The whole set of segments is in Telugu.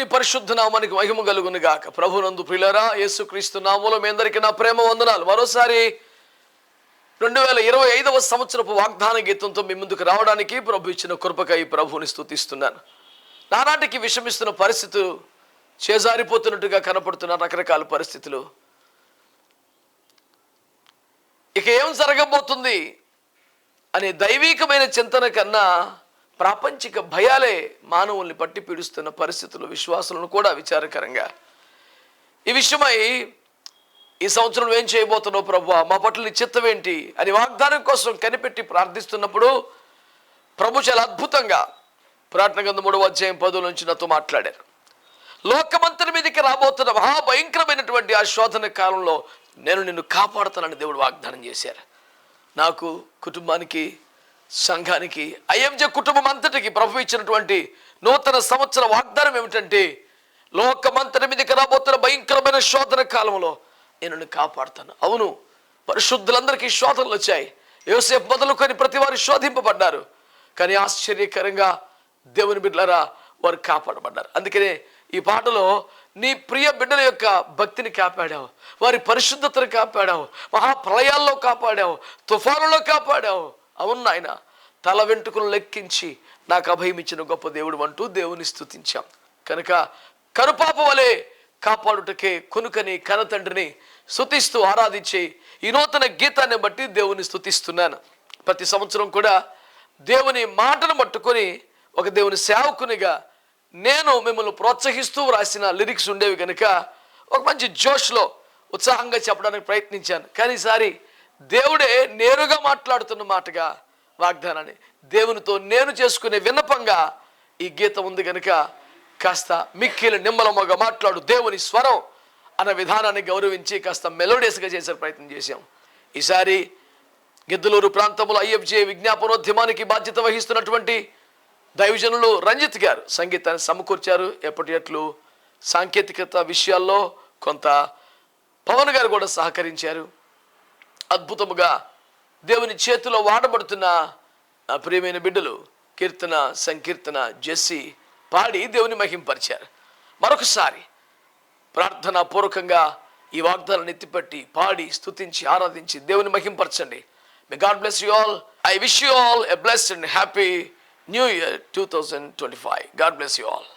దేవుని పరిశుద్ధ నామానికి మహిమ కలుగును గాక ప్రభునందు ప్రిలరా యేసుక్రీస్తు నామూలో మీ అందరికీ నా ప్రేమ వందనాలు. మరోసారి రెండు వేల ఇరవై ఐదవ సంవత్సరపు వాగ్దాన గీతంతో మీ ముందుకు రావడానికి ప్రభు ఇచ్చిన కృపకై ప్రభువుని స్థుతిస్తున్నాను నానాటికి విషమిస్తున్న పరిస్థితులు చేజారిపోతున్నట్టుగా కనపడుతున్న రకరకాల పరిస్థితులు. ఇక ఏం జరగబోతుంది అనే దైవీకమైన చింతన కన్నా ప్రాపంచిక భయాలే మానవుల్ని పట్టి పీడిస్తున్న పరిస్థితులు విశ్వాసులను కూడా విచారకరంగా. ఈ విషయమై ఈ సంవత్సరం ఏం చేయబోతున్నావు ప్రభు మా పట్ల నీ చిత్తం ఏంటి? అని వాగ్దానం కోసం కనిపెట్టి ప్రార్థిస్తున్నప్పుడు ప్రభు చాలా అద్భుతంగా ప్రార్థన గంధ మూడవ అధ్యాయం పదుల నుంచి నాతో మాట్లాడారు. లోకమంతటి మీదకి రాబోతున్న మహాభయంకరమైనటువంటి ఆ శోధన కాలంలో నేను నిన్ను కాపాడుతానని దేవుడు వాగ్దానం చేశారు. నాకు కుటుంబానికి సంఘానికి ఐఎంజె కుటుంబం అంతటికి ప్రభు ఇచ్చినటువంటి నూతన సంవత్సర వాగ్దానం ఏమిటంటే లోకమంతటి మీదకి రాబోతున్న భయంకరమైన శోధన కాలంలో నేను కాపాడుతాను. అవును పరిశుద్ధులందరికీ శోధనలు వచ్చాయి. యోసేపు మొదలుకొని ప్రతి వారు శోధింపబడ్డారు. కానీ ఆశ్చర్యకరంగా దేవుని బిడ్డలరా వారు కాపాడబడ్డారు. అందుకనే ఈ పాటలో నీ ప్రియ బిడ్డల యొక్క భక్తిని కాపాడావు వారి పరిశుద్ధతను కాపాడావు మహాప్రలయాల్లో కాపాడావు తుఫానులో కాపాడావు అవును నాయన తల వెంట్రుకలు లెక్కించి నాకు అభయం ఇచ్చిన గొప్ప దేవుడు అంటూ దేవుని స్థుతించాం కనుక కనుపాప వలె కాపాడుటకే కొనుకని కనతండ్రిని స్థుతిస్తూ ఆరాధించి ఈ నూతన గీతాన్ని బట్టి దేవుని స్థుతిస్తున్నాను ప్రతి సంవత్సరం కూడా దేవుని మాటను పట్టుకొని ఒక దేవుని సేవకునిగా నేను మిమ్మల్ని ప్రోత్సహిస్తూ రాసిన లిరిక్స్ ఉండేవి కనుక ఒక మంచి జోష్లో ఉత్సాహంగా చెప్పడానికి ప్రయత్నించాను. కానీ ఈసారి దేవుడే నేరుగా మాట్లాడుతున్న మాటగా వాగ్దానాన్ని దేవునితో నేను చేసుకునే విన్నపంగా ఈ గీతం ఉంది కనుక కాస్త మిక్కిలి నిమ్మలమ్మగా మాట్లాడు దేవుని స్వరం అన్న విధానాన్ని గౌరవించి కాస్త మెలోడియస్గా చేసే ప్రయత్నం చేశాం. ఈసారి గిద్దలూరు ప్రాంతంలో ఐఎఫ్జే విజ్ఞాపనోద్యమానికి బాధ్యత వహిస్తున్నటువంటి దైవజనులు రంజిత్ గారు సంగీతాన్ని సమకూర్చారు. ఎప్పటి ఎట్లు సాంకేతికత విషయాల్లో కొంత పవన్ గారు కూడా సహకరించారు. అద్భుతముగా దేవుని చేతిలో వాడబడుతున్న నా ప్రియమైన బిడ్డలు కీర్తన సంకీర్తన జెస్సి పాడి దేవుని మహింపరిచారు. మరొకసారి ప్రార్థన పూర్వకంగా ఈ వాగ్దానాన్ని ఎత్తిపట్టి పాడి స్తుతించి ఆరాధించి దేవుని మహింపరచండి. May God bless you all I wish you all a blessed and happy new year two thousand twenty five God bless you all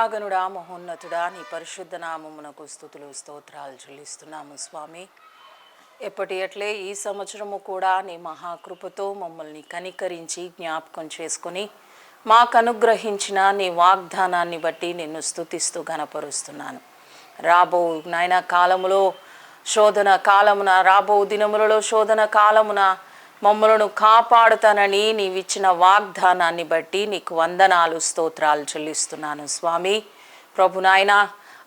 మహాగణుడా మహోన్నతుడా నీ పరిశుద్ధ నామమునకు స్థుతులు స్తోత్రాలు చెల్లిస్తున్నాము స్వామి. ఎప్పటి అట్లే ఈ సంవత్సరము కూడా నీ మహాకృపతో మమ్మల్ని కనికరించి జ్ఞాపకం చేసుకొని మాకు అనుగ్రహించిన నీ వాగ్దానాన్ని బట్టి నిన్ను స్థుతిస్తూ గనపరుస్తున్నాను రాబో నాయన కాలములో శోధన కాలమున రాబో దినములలో శోధన కాలమున మమ్మలను కాపాడుతానని నీవిచ్చిన వాగ్దానాన్ని బట్టి నీకు వందనాలు స్తోత్రాలు చెల్లిస్తున్నాను స్వామి. ప్రభు నాయన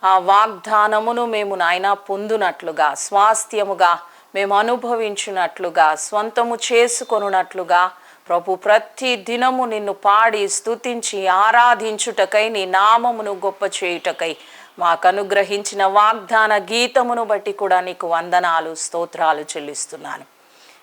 ఆ వాగ్దానమును మేము నాయన పొందునట్లుగా స్వాస్థ్యముగా మేము అనుభవించినట్లుగా స్వంతము చేసుకొనున్నట్లుగా ప్రభు ప్రతి దినము నిన్ను పాడి స్తుతించి ఆరాధించుటకై నీ నామమును గొప్ప చేయుటకై మాకు అనుగ్రహించిన వాగ్దాన గీతమును బట్టి కూడా నీకు వందనాలు స్తోత్రాలు చెల్లిస్తున్నాను.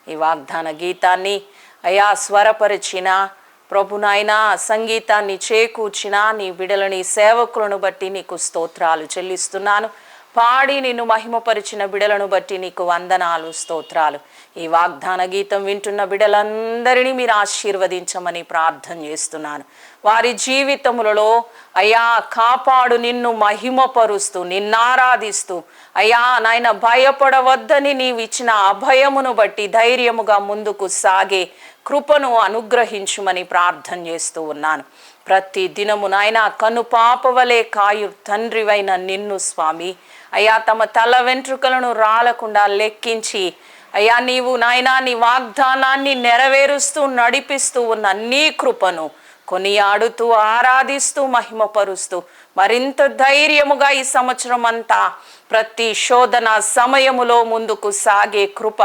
ఈ వాగ్దాన గీతాన్ని అయా స్వరపరిచిన ప్రభునాయన సంగీతాన్ని చేకూర్చిన నీ విడలని సేవకులను బట్టి నీకు స్తోత్రాలు చెల్లిస్తున్నాను. పాడి నిన్ను మహిమపరిచిన బిడలను బట్టి నీకు వందనాలు స్తోత్రాలు. ఈ వాగ్దాన గీతం వింటున్న బిడలందరినీ మీరు ఆశీర్వదించమని ప్రార్థన చేస్తున్నాను. వారి జీవితములలో అయా కాపాడు నిన్ను మహిమపరుస్తూ నిన్నారాధిస్తూ అయ్యా నాయన భయపడవద్దని నీవు ఇచ్చిన అభయమును బట్టి ధైర్యముగా ముందుకు సాగే కృపను అనుగ్రహించుమని ప్రార్థన చేస్తూ ఉన్నాను. ప్రతి దినము నాయన కను పాపవలే కాయు తండ్రివైన నిన్ను స్వామి. అయ్యా తమ తల వెంట్రుకలను రాలకుండా లెక్కించి అయ్యా నీవు నాయనా నీ వాగ్దానాన్ని నెరవేరుస్తూ నడిపిస్తూ ఉన్న నీ కృపను కొనియాడుతూ ఆరాధిస్తూ మహిమపరుస్తూ మరింత ధైర్యముగా ఈ సంవత్సరం అంతా ప్రతి శోధన సమయములో ముందుకు సాగే కృప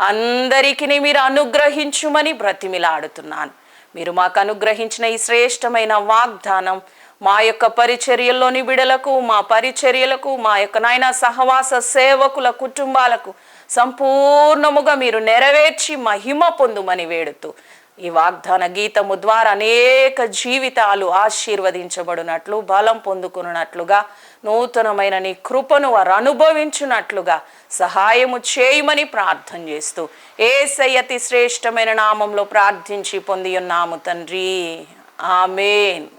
అందరికీ మీరు అనుగ్రహించుమని బ్రతిమిలాడుతున్నాను. మీరు మాకు అనుగ్రహించిన ఈ శ్రేష్టమైన వాగ్దానం మా యొక్క పరిచర్యల్లోని బిడలకు మా పరిచర్యలకు మా యొక్క నాయన సహవాస సేవకుల కుటుంబాలకు సంపూర్ణముగా మీరు నెరవేర్చి మహిమ పొందుమని వేడుతూ ఈ వాగ్దాన గీతము ద్వారా అనేక జీవితాలు ఆశీర్వదించబడినట్లు బలం పొందుకున్నట్లుగా నూతనమైన నీ కృపను వారు అనుభవించున్నట్లుగా సహాయము చేయమని ప్రార్థన చేస్తూ ఏ అతి శ్రేష్టమైన నామంలో ప్రార్థించి పొంది ఉన్నాము తండ్రి. ఆమెన్.